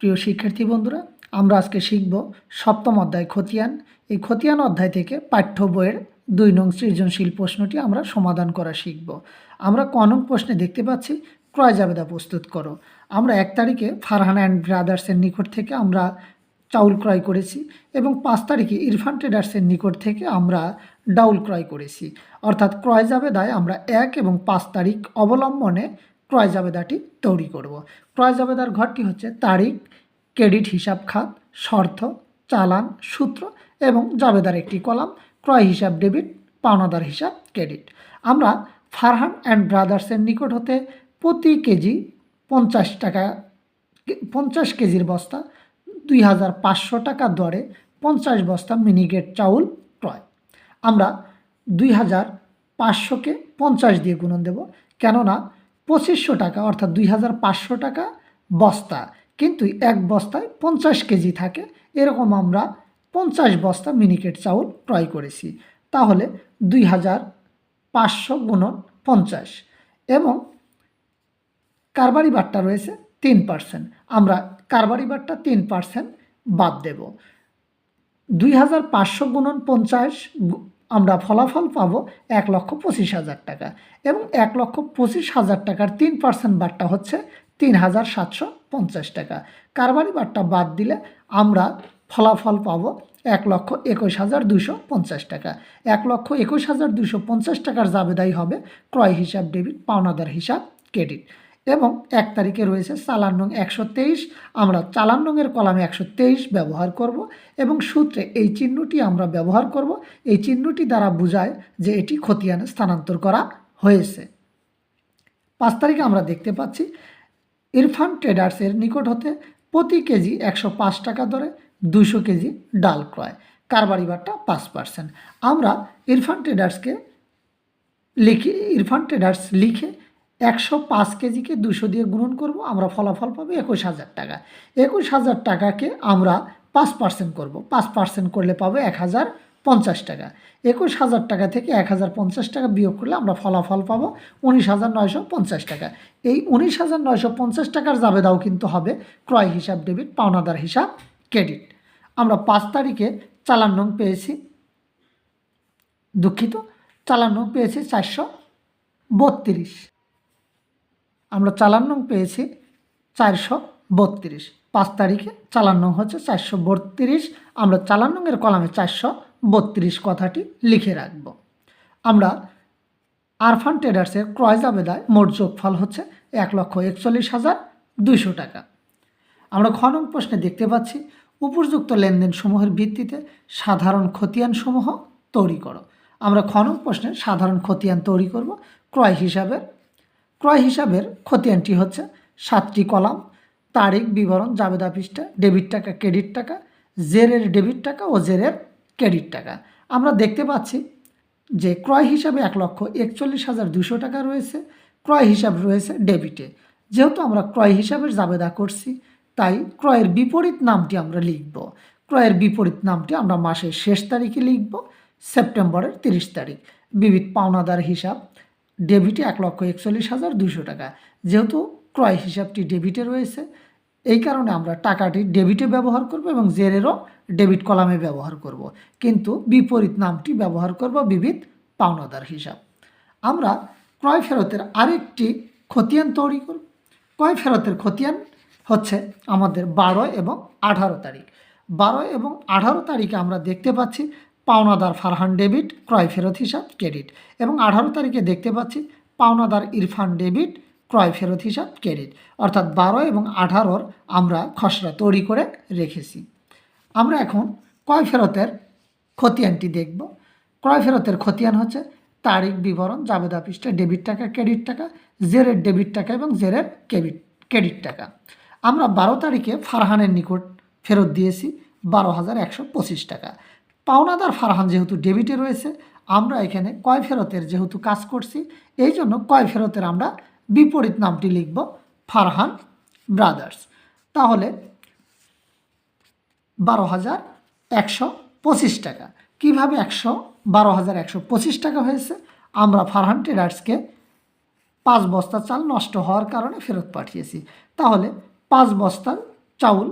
প্রিয় শিক্ষার্থী বন্ধুরা, আমরা আজকে শিখব সপ্তম অধ্যায় খতিয়ান। এই খতিয়ান অধ্যায় থেকে পাঠ্য বইয়ের দুই নং সৃজনশীল প্রশ্নটি আমরা সমাধান করা শিখব। আমরা ক নং প্রশ্নে দেখতে পাচ্ছি, ক্রয় জাবেদা প্রস্তুত করো। আমরা এক তারিখে ফারহান অ্যান্ড ব্রাদার্সের নিকট থেকে আমরা চাউল ক্রয় করেছি এবং পাঁচ তারিখে ইরফান ট্রেডার্সের নিকট থেকে আমরা ডাউল ক্রয় করেছি। অর্থাৎ ক্রয় জাবেদায় আমরা এক এবং পাঁচ তারিখ অবলম্বনে ক্রয় জাবেদাটি তৈরি করব। ক্রয় জাবেদার ঘরটি হচ্ছে তারিখ, ক্রেডিট হিসাব খাত, শর্ত, চালান, সূত্র এবং জাবেদার একটি কলাম, ক্রয় হিসাব ডেবিট, পাওনাদার হিসাব, ক্রেডিট। আমরা ফারহান অ্যান্ড ব্রাদার্সের নিকট হতে প্রতি কেজি পঞ্চাশ টাকা, পঞ্চাশ কেজির বস্তা, দুই হাজার পাঁচশো টাকা দরে পঞ্চাশ বস্তা মিনিগেট চাউল ক্রয়। আমরা দুই হাজার পাঁচশোকে পঞ্চাশ দিয়ে গুণন দেব, কেননা পঁচিশশো টাকা, অর্থাৎ দুই হাজার পাঁচশো টাকা বস্তা। কিন্তু এক বস্তায় পঞ্চাশ কেজি থাকে। এরকম আমরা পঞ্চাশ বস্তা মিনিকেট চাউল ক্রয় করেছি। তাহলে দুই হাজার পাঁচশো গুণন পঞ্চাশ। এবং কারবারি বাট্টা রয়েছে তিন পার্সেন্ট। আমরা কারবারি বাট্টা তিন পার্সেন্ট বাদ দেব। দুই হাজার পাঁচশো গুণন পঞ্চাশ আমরা ফলাফল পাবো এক লক্ষ পঁচিশ হাজার টাকা এবং এক লক্ষ পঁচিশ হাজার টাকার তিন পার্সেন্ট বাট্টা হচ্ছে তিন হাজার সাতশো পঞ্চাশ টাকা। কারবারি বাট্টা বাদ দিলে আমরা ফলাফল পাবো এক লক্ষ একুশ হাজার দুশো পঞ্চাশ টাকা। এক লক্ষ একুশ হাজার দুশো পঞ্চাশ টাকার জাবেদাই হবে ক্রয় হিসাব, ডেবিট, পাওনাদার হিসাব, ক্রেডিট। এবং এক তারিখে রয়েছে চালান নং একশো তেইশ। আমরা চালান নংয়ের কলামে একশো তেইশ ব্যবহার করব এবং সূত্রে এই চিহ্নটি আমরা ব্যবহার করব। এই চিহ্নটি দ্বারা বোঝায় যে এটি খতিয়ানে স্থানান্তর করা হয়েছে। পাঁচ তারিখে আমরা দেখতে পাচ্ছি, ইরফান ট্রেডার্সের নিকট হতে প্রতি কেজি একশো পাঁচ টাকা দরে দুশো কেজি ডাল ক্রয়। কারবারি বাট্টা পাঁচ পার্সেন্ট। আমরা ইরফান ট্রেডার্সকে লিখে, ইরফান ট্রেডার্স লিখে একশো পাঁচ কেজিকে দুশো দিয়ে গুণন করব, আমরা ফলাফল পাবো একুশ হাজার টাকা। একুশ হাজার টাকাকে আমরা পাঁচ পার্সেন্ট করব। পাঁচ পার্সেন্ট করলে পাবো এক হাজার পঞ্চাশ টাকা। একুশ হাজার টাকা থেকে এক হাজার পঞ্চাশ টাকা বিয়োগ করলে আমরা ফলাফল পাবো উনিশ হাজার নয়শো পঞ্চাশ টাকা। এই উনিশ হাজার নয়শো পঞ্চাশ টাকার জাবেদাও কিন্তু হবে ক্রয় হিসাব ডেবিট, পাওনাদার হিসাব, ক্রেডিট। আমরা পাঁচ তারিখে চালান নং পেয়েছি। দুঃখিত চালান নং পেয়েছি চারশো বত্রিশ। আমরা চালান নং পেয়েছি চারশো বত্রিশ। পাঁচ তারিখে চালান নং হচ্ছে চারশো বত্রিশ। আমরা চালান নংয়ের কলামে চারশো বত্রিশ কথাটি লিখে রাখব। আমরা আরফান ট্রেডার্সের ক্রয় জাবেদায় মোট যোগফল হচ্ছে এক লক্ষ একচল্লিশ হাজার দুইশো টাকা। আমরা খ নং প্রশ্নে দেখতে পাচ্ছি, উপযুক্ত লেনদেন সমূহের ভিত্তিতে সাধারণ খতিয়ানসমূহ তৈরি করো। আমরা খ নং প্রশ্নে সাধারণ খতিয়ান তৈরি করব, ক্রয় হিসাবের ক্রয় হিসাবের খতিয়ানটি হচ্ছে সাতটি কলাম, তারিখ, বিবরণ, জাবেদা পৃষ্ঠা ডেবিট টাকা ক্রেডিট টাকা, জেরের ডেবিট টাকা ও জেরের ক্রেডিট টাকা। আমরা দেখতে পাচ্ছি যে ক্রয় হিসাবে এক লক্ষ একচল্লিশ হাজার দুশো টাকা রয়েছে, ক্রয় হিসাব রয়েছে ডেবিটে যেহেতু আমরা ক্রয় হিসাবের জাবেদা করছি, তাই ক্রয়ের বিপরীত নামটি আমরা লিখব। ক্রয়ের বিপরীত নামটি আমরা মাসের শেষ তারিখে লিখব, সেপ্টেম্বরের তিরিশ তারিখ। বিবিধ পাওনাদার হিসাব ডেবিটে এক লক্ষ একচল্লিশ হাজার দুশো টাকা। যেহেতু ক্রয় হিসাবটি ডেবিটে রয়েছে, এই কারণে আমরা টাকাটি ডেবিটে ব্যবহার করব এবং জেরেরও ডেবিট কলামে ব্যবহার করব। কিন্তু বিপরীত নামটি ব্যবহার করব বিবিধ পাওনাদার হিসাব। আমরা ক্রয় ফেরতের আরেকটি খতিয়ান তৈরি করব। ক্রয় ফেরতের খতিয়ান হচ্ছে আমাদের বারো এবং আঠারো তারিখ। বারো এবং আঠারো তারিখে আমরা দেখতে পাচ্ছি পাওনাদার ফারহান ডেবিট ক্রয় ফেরত হিসাব, ক্রেডিট। এবং আঠারো তারিখে দেখতে পাচ্ছি পাওনাদার ইরফান ডেবিট ক্রয় ফেরত হিসাব, ক্রেডিট। অর্থাৎ বারো এবং আঠারোর আমরা খসড়া তৈরি করে রেখেছি। আমরা এখন ক্রয় ফেরতের খতিয়ানটি দেখব। ক্রয় ফেরতের খতিয়ান হচ্ছে তারিখ, বিবরণ জাবেদা পৃষ্ঠা ডেবিট টাকা, ক্রেডিট টাকা, জেরের ডেবিট টাকা এবং জেরের ক্রেডিট ক্রেডিট টাকা। আমরা বারো তারিখে ফারহানের নিকট ফেরত দিয়েছি বারো হাজার একশো পঁচিশ টাকা। পাওনাদার ফারহান যেহেতু ডেবিটে রয়েছে, আমরা এখানে কয় ফেরতের যেহেতু কাজ করছি, এই জন্য কয় ফেরতের আমরা বিপরীত নামটি লিখব ফারহান ব্রাদার্স। তাহলে বারো হাজার একশো পঁচিশ টাকা। কীভাবে একশো, বারো হাজার একশো পঁচিশ টাকা হয়েছে? আমরা ফারহান ট্রেডার্সকে পাঁচ বস্তা চাল নষ্ট হওয়ার কারণে ফেরত পাঠিয়েছি। তাহলে পাঁচ বস্তার চাউল,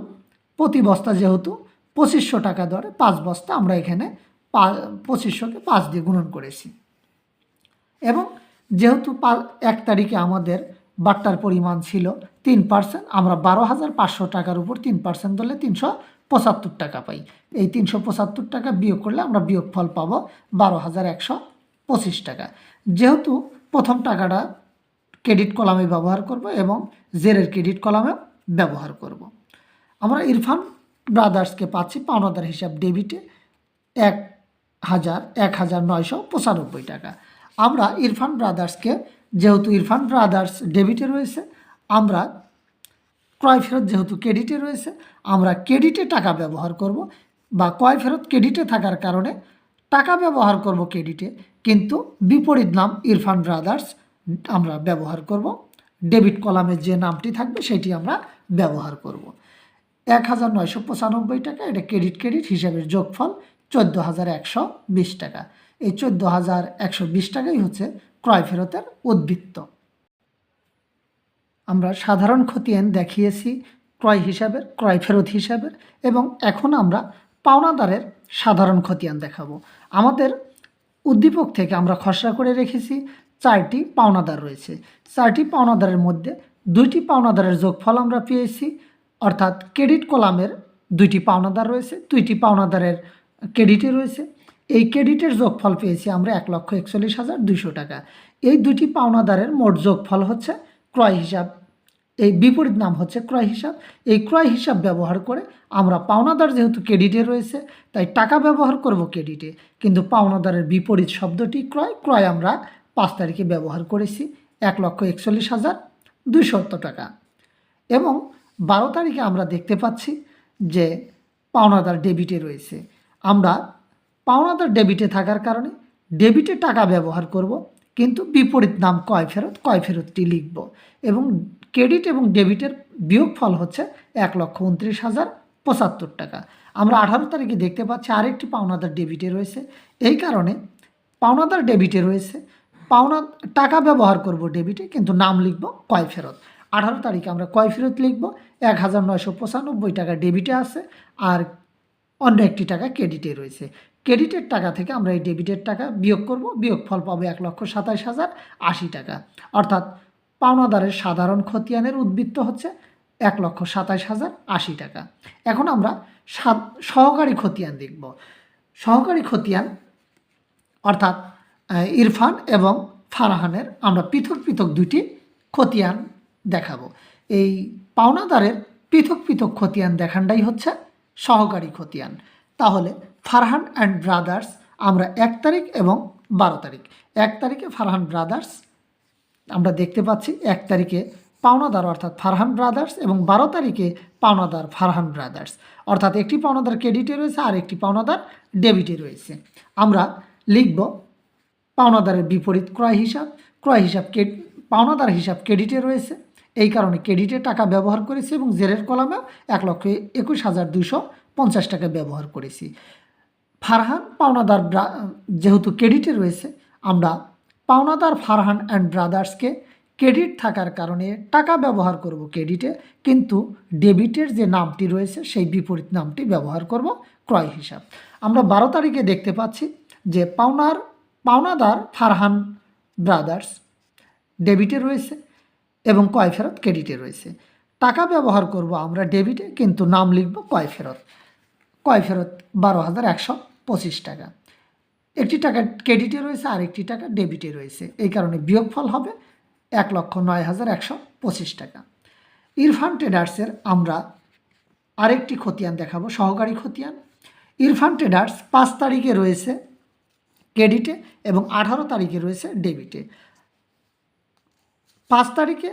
প্রতি বস্তা যেহেতু পঁচিশশো টাকা দরে পাঁচ বস্তা আমরা এখানে পা, পঁচিশশোকে পাঁচ দিয়ে গুণন করেছি। এবং যেহেতু এক তারিখে আমাদের বাট্টার পরিমাণ ছিল তিন পার্সেন্ট, আমরা বারো হাজার পাঁচশো টাকার উপর তিন পার্সেন্ট ধরলে তিনশো পঁচাত্তর টাকা পাই। এই তিনশো পঁচাত্তর টাকা বিয়োগ করলে আমরা বিয়োগ ফল পাবো বারো হাজার একশো পঁচিশ টাকা। যেহেতু প্রথম টাকাটা ক্রেডিট কলামে ব্যবহার করব এবং জেরের ক্রেডিট কলামেও ব্যবহার করব। আমরা ইরফান ব্রাদার্সকে পাচ্ছি পাওনাদার হিসাব ডেবিটে এক হাজার এক হাজার নয়শো পঁচানব্বই টাকা। আমরা ইরফান ব্রাদার্সকে, যেহেতু ইরফান ব্রাদার্স ডেবিটে রয়েছে, আমরা ক্রয় ফেরত যেহেতু ক্রেডিটে রয়েছে, আমরা ক্রেডিটে টাকা ব্যবহার করব বা ক্রয় ফেরত ক্রেডিটে থাকার কারণে টাকা ব্যবহার করব ক্রেডিটে, কিন্তু বিপরীত নাম ইরফান ব্রাদার্স আমরা ব্যবহার করব। ডেবিট কলামে যে নামটি থাকবে, সেটি আমরা ব্যবহার করব। এক হাজার নয়শো পঁচানব্বই টাকা। এটা ক্রেডিট ক্রেডিট হিসাবের যোগফল চোদ্দ হাজার একশো বিশ টাকা। এই চোদ্দ হাজার একশো বিশ টাকাই হচ্ছে ক্রয় ফেরতের উদ্বৃত্ত। আমরা সাধারণ খতিয়ান দেখিয়েছি ক্রয় হিসাবের, ক্রয় ফেরত হিসাবের এবং এখন আমরা পাওনাদারের সাধারণ খতিয়ান দেখাবো। আমাদের উদ্দীপক থেকে আমরা খসড়া করে রেখেছি, চারটি পাওনাদার রয়েছে। চারটি পাওনাদারের মধ্যে দুইটি পাওনাদারের যোগফল আমরা পেয়েছি। অর্থাৎ ক্রেডিট কলামের দুইটি পাওনাদার রয়েছে, দুইটি পাওনাদারের ক্রেডিটে রয়েছে। এই ক্রেডিটের যোগফল পেয়েছি আমরা এক লক্ষ একচল্লিশ হাজার দুশো টাকা। এই দুটি পাওনাদারের মোট যোগফল হচ্ছে ক্রয় হিসাব। এই বিপরীত নাম হচ্ছে ক্রয় হিসাব। এই ক্রয় হিসাব ব্যবহার করে আমরা পাওনাদার যেহেতু ক্রেডিটে রয়েছে, তাই টাকা ব্যবহার করব ক্রেডিটে। কিন্তু পাওনাদারের বিপরীত শব্দটি ক্রয় ক্রয় আমরা পাঁচ তারিখে ব্যবহার করেছি, এক লক্ষ একচল্লিশ হাজার দুশত টাকা। এবং বারো তারিখে আমরা দেখতে পাচ্ছি যে পাওনাদার ডেবিটে রয়েছে। আমরা পাওনাদার ডেবিটে থাকার কারণে ডেবিটে টাকা ব্যবহার করব, কিন্তু বিপরীত নাম কয় ফেরত কয় ফেরতটি লিখব এবং ক্রেডিট এবং ডেবিটের বিয়োগফল হচ্ছে এক লক্ষ উনত্রিশ হাজার পঁচাত্তর টাকা। আমরা আঠারো তারিখে দেখতে পাচ্ছি আরেকটি পাওনাদার ডেবিটে রয়েছে। এই কারণে পাওনাদার ডেবিটে রয়েছে। পাওনা টাকা ব্যবহার করব ডেবিটে, কিন্তু নাম লিখব কয় ফেরত। আঠারো তারিখে আমরা কয় ফেরত লিখব, এক হাজার নয়শো পঁচানব্বই টাকা ডেবিটে আছে আর অন্য একটি টাকা ক্রেডিটে রয়েছে। ক্রেডিটের টাকা থেকে আমরা এই ডেবিটের টাকা বিয়োগ করব বিয়োগ ফল পাবো এক লক্ষ সাতাশ হাজার আশি টাকা। অর্থাৎ পাওনাদারের সাধারণ খতিয়ানের উদ্বৃত্ত হচ্ছে এক লক্ষ সাতাশ হাজার আশি টাকা। এখন আমরা সহকারী খতিয়ান দেখব। সহকারী খতিয়ান অর্থাৎ ইরফান এবং ফারাহানের আমরা পৃথক পৃথক দুটি খতিয়ান দেখাবো। এই পাওনাদারের পৃথক পৃথক খতিয়ান দেখানটাই হচ্ছে সহকারী খতিয়ান। তাহলে ফারহান অ্যান্ড ব্রাদার্স আমরা এক তারিখ এবং বারো তারিখ। এক তারিখে ফারহান ব্রাদার্স, আমরা দেখতে পাচ্ছি এক তারিখে পাওনাদার অর্থাৎ ফারহান ব্রাদার্স এবং বারো তারিখে পাওনাদার ফারহান ব্রাদার্স। অর্থাৎ একটি পাওনাদার ক্রেডিটে রয়েছে আর একটি পাওনাদার ডেবিটে রয়েছে। আমরা লিখব পাওনাদারের বিপরীত ক্রয় হিসাব। ক্রয় হিসাব পাওনাদার হিসাব ক্রেডিটে রয়েছে। এই কারণে ক্রেডিটে টাকা ব্যবহার করেছি এবং জেরের কলামেও এক লক্ষ একুশ হাজার দুশো পঞ্চাশ টাকা ব্যবহার করেছি। ফারহান পাওনাদার যেহেতু ক্রেডিটে রয়েছে, আমরা পাওনাদার ফারহান অ্যান্ড ব্রাদার্সকে ক্রেডিট থাকার কারণে টাকা ব্যবহার করব ক্রেডিটে, কিন্তু ডেবিটের যে নামটি রয়েছে সেই বিপরীত নামটি ব্যবহার করব ক্রয় হিসাব। আমরা বারো তারিখে দেখতে পাচ্ছি যে পাওনার পাওনাদার ফারহান ব্রাদার্স ডেবিটে রয়েছে এবং কয় ফেরত ক্রেডিটে রয়েছে। টাকা ব্যবহার করব আমরা ডেবিটে, কিন্তু নাম লিখব কয় ফেরত। কয় ফেরত? বারো হাজার একশো পঁচিশ টাকা। একটি টাকা ক্রেডিটে রয়েছে আর একটি টাকা ডেবিটে রয়েছে। এই কারণে বিয়োগফল হবে এক লক্ষ নয় হাজার একশো পঁচিশ টাকা। ইরফান ট্রেডার্সের আমরা আরেকটি খতিয়ান দেখাবো, সহকারী খতিয়ান। ইরফান ট্রেডার্স পাঁচ তারিখে রয়েছে ক্রেডিটে এবং আঠারো তারিখে রয়েছে ডেবিটে। পাঁচ তারিখে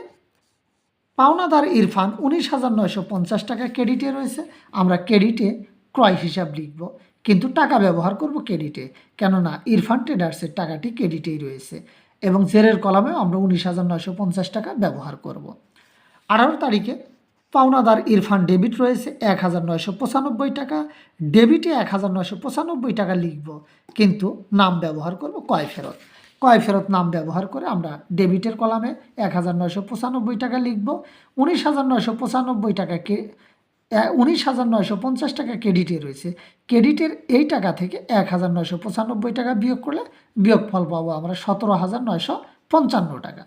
পাওনাদার ইরফান উনিশ হাজার নয়শো পঞ্চাশ টাকা ক্রেডিটে রয়েছে। আমরা ক্রেডিটে ক্রয় হিসাব লিখব, কিন্তু টাকা ব্যবহার করব ক্রেডিটে, কেননা ইরফান ট্রেডার্সের টাকাটি ক্রেডিটেই রয়েছে এবং জেরের কলামেও আমরা উনিশ হাজার নয়শো পঞ্চাশ টাকা ব্যবহার করব। আঠারো তারিখে পাওনাদার ইরফান ডেবিট রয়েছে এক হাজার নয়শো পঁচানব্বই টাকা। ডেবিটে এক হাজার নয়শো পঁচানব্বই টাকা লিখব, কিন্তু নাম ব্যবহার করব কয় ফেরত। কয় ফেরত নাম ব্যবহার করে আমরা ডেবিটের কলামে এক হাজার নয়শো পঁচানব্বই টাকা লিখব, উনিশ হাজার নয়শো পঁচানব্বই টাকা কে উনিশ হাজার নয়শো পঞ্চাশ টাকা ক্রেডিটে রয়েছে। ক্রেডিটের এই টাকা থেকে এক হাজার নয়শো পঁচানব্বই টাকা বিয়োগ করলে বিয়োগফল পাবো আমরা সতেরো হাজার নয়শো পঞ্চান্ন টাকা।